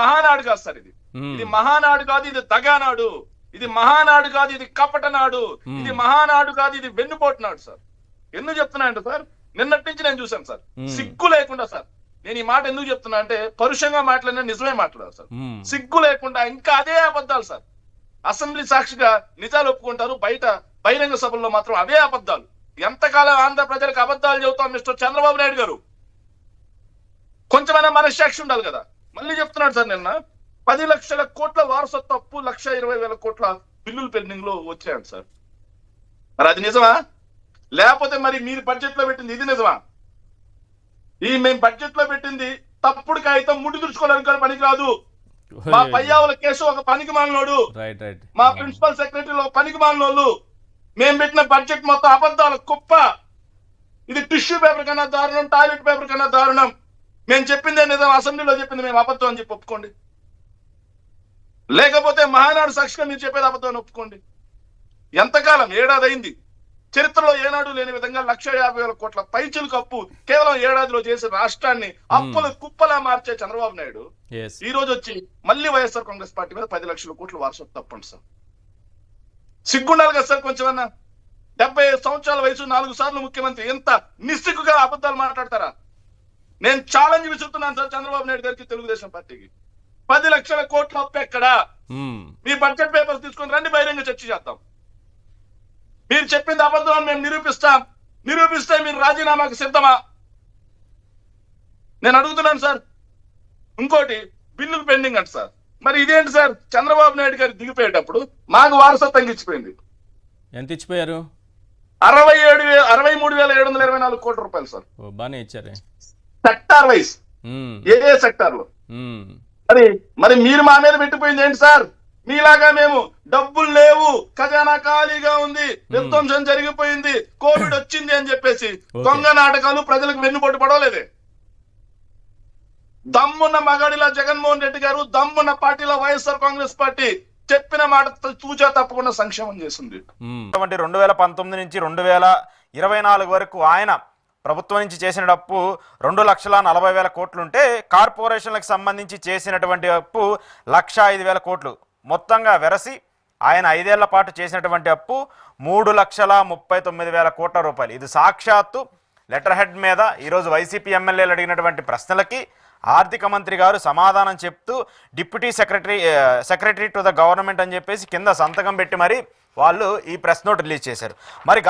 మహానాడు కాదు సార్ ఇది. ఇది మహానాడు కాదు ఇది దగానాడు ఇది మహానాడు కాదు ఇది కపట నాడు మ్మ్. ఇది మహానాడు కాదు ఇది వెన్నుపోటు నాడు సార్. ఎందుకు చెప్తున్నా అంటే సార్ నిన్నటి నుంచి నేను చూశాను సార్. సిగ్గు లేకుండా సార్. నేను ఈ మాట ఎందుకు చెప్తున్నా అంటే పరుషంగా మాట్లాడినా నిజమే మాట్లాడారు సార్. సిగ్గు లేకుండా ఇంకా అదే అబద్ధాలు సార్. అసెంబ్లీ సాక్షిగా నిజాలు ఒప్పుకుంటారు బయట బహిరంగ సభల్లో మాత్రం అవే అబద్ధాలు. ఎంతకాలం ఆంధ్ర ప్రజలకు అబద్ధాలు చెబుతాం మిస్టర్ చంద్రబాబు నాయుడు గారు? కొంచెమైనా మనస్సాక్షి ఉండాలి కదా. మళ్ళీ చెప్తున్నాడు సార్ నిన్న. పది లక్షల కోట్ల వారసత్వ అప్పు లక్ష ఇరవై వేల కోట్ల బిల్లులు పెండింగ్లో వచ్చాయండి సార్. మరి అది నిజమా? లేకపోతే మరి మీరు బడ్జెట్లో పెట్టింది ఇది నిజమా? ఈ మేము బడ్జెట్లో పెట్టింది తప్పుడు కాగితం ముడి తుడుచుకోవడానికి కూడా పనికిరాదు. మా పయ్యావుల కేసు ఒక పనికి మాలినోడు. రైట్ మా ప్రిన్సిపల్ సెక్రటరీలో ఒక పనికి మాలినోళ్ళు. మేము పెట్టిన బడ్జెట్ మొత్తం అబద్ధాల కుప్ప. ఇది టిష్యూ పేపర్ కన్నా దారుణం టాయిలెట్ పేపర్ కన్నా దారుణం. మేము చెప్పిందే నిజం అసెంబ్లీలో చెప్పింది మేము అబద్ధం అని చెప్పి ఒప్పుకోండి. లేకపోతే మహానాడు సాక్షిగా మీరు చెప్పేది అబద్ధం అని ఒప్పుకోండి. ఎంతకాలం? ఏడాది అయింది చరిత్రలో ఏనాడు లేని విధంగా లక్ష యాభై వేల కోట్ల పైచిలకు అప్పు కేవలం ఏడాదిలో చేసి రాష్ట్రాన్ని అప్పుల కుప్పలా మార్చే చంద్రబాబు నాయుడు ఈ రోజు వచ్చి మళ్ళీ వైఎస్ఆర్ కాంగ్రెస్ పార్టీ మీద పది లక్షల కోట్ల వారసత్వం తప్పండి సార్. సిగ్గుండాలి కదా సార్ కొంచెమన్నా? డెబ్బై సంవత్సరాల వయసు నాలుగు సార్లు ముఖ్యమంత్రి ఎంత నిస్సిగ్గుగా అబద్ధాలు మాట్లాడతారా? నేను ఛాలెంజ్ విసురుతున్నాను సార్ చంద్రబాబు నాయుడు గారికి తెలుగుదేశం పార్టీకి. పది లక్షల కోట్ల అప్పు ఎక్కడా? మీ బడ్జెట్ పేపర్స్ తీసుకొని రండి బహిరంగ చర్చ చేద్దాం. మీరు చెప్పింది అబద్ధం మేము నిరూపిస్తాం. నిరూపిస్తే మీరు రాజీనామాకు సిద్ధమా? నేను అడుగుతున్నాను సార్. ఇంకోటి బిల్లులు పెండింగ్ అంట సార్. మరి ఇదేంటి సార్? చంద్రబాబు నాయుడు గారు దిగిపోయేటప్పుడు మాకు వారసత్వం ఇచ్చిపోయింది. ఎంత ఇచ్చిపోయారు? అరవై ఏడు అరవై మూడు వేల ఏడు వందల ఇరవై నాలుగు కోట్ల రూపాయలు సార్. ఓ బాగానే ఇచ్చారే. సెక్టార్ వైస్ మ్మ్. ఏ ఏ సెక్టార్లో. మరి మరి మీరు మా మీద పెట్టిపోయింది ఏంటి సార్? మీలాగా మేము డబ్బులు లేవు ఖజానా ఖాళీగా ఉంది విధ్వంసం జరిగిపోయింది కోవిడ్ వచ్చింది అని చెప్పేసి. దొంగ నాటకాలు ప్రజలకు వెన్నుపోటు పడవలేదే. దమ్మున్న మగాడిలా జగన్మోహన్ రెడ్డి గారు దమ్మున్న పార్టీలో వైఎస్ఆర్ కాంగ్రెస్ పార్టీ చెప్పిన మాట తూచా తప్పకుండా సంక్షేమం చేసింది రెండు వేల పంతొమ్మిది నుంచి రెండు వేల ఇరవై నాలుగు వరకు ఆయన ప్రభుత్వం నుంచి చేసిన అప్పు రెండు లక్షల నలభై వేల కోట్లుంటే కార్పొరేషన్లకు సంబంధించి చేసినటువంటి అప్పు లక్ష ఐదు వేల కోట్లు. మొత్తంగా వెరసి ఆయన ఐదేళ్ళ పాటు చేసినటువంటి అప్పు మూడు లక్షల ముప్పై తొమ్మిది వేల కోట్ల రూపాయలు. ఇది సాక్షాత్తు లెటర్ హెడ్ మీద ఈరోజు వైసీపీ ఎమ్మెల్యేలు అడిగినటువంటి ప్రశ్నలకి ఆర్థిక మంత్రి గారు సమాధానం చెప్తూ deputy secretary secretary to the government అని చెప్పేసి కింద సంతకం పెట్టి మరి వాళ్ళు ఈ ప్రెస్ నోట్ రిలీజ్ చేశారు. మరి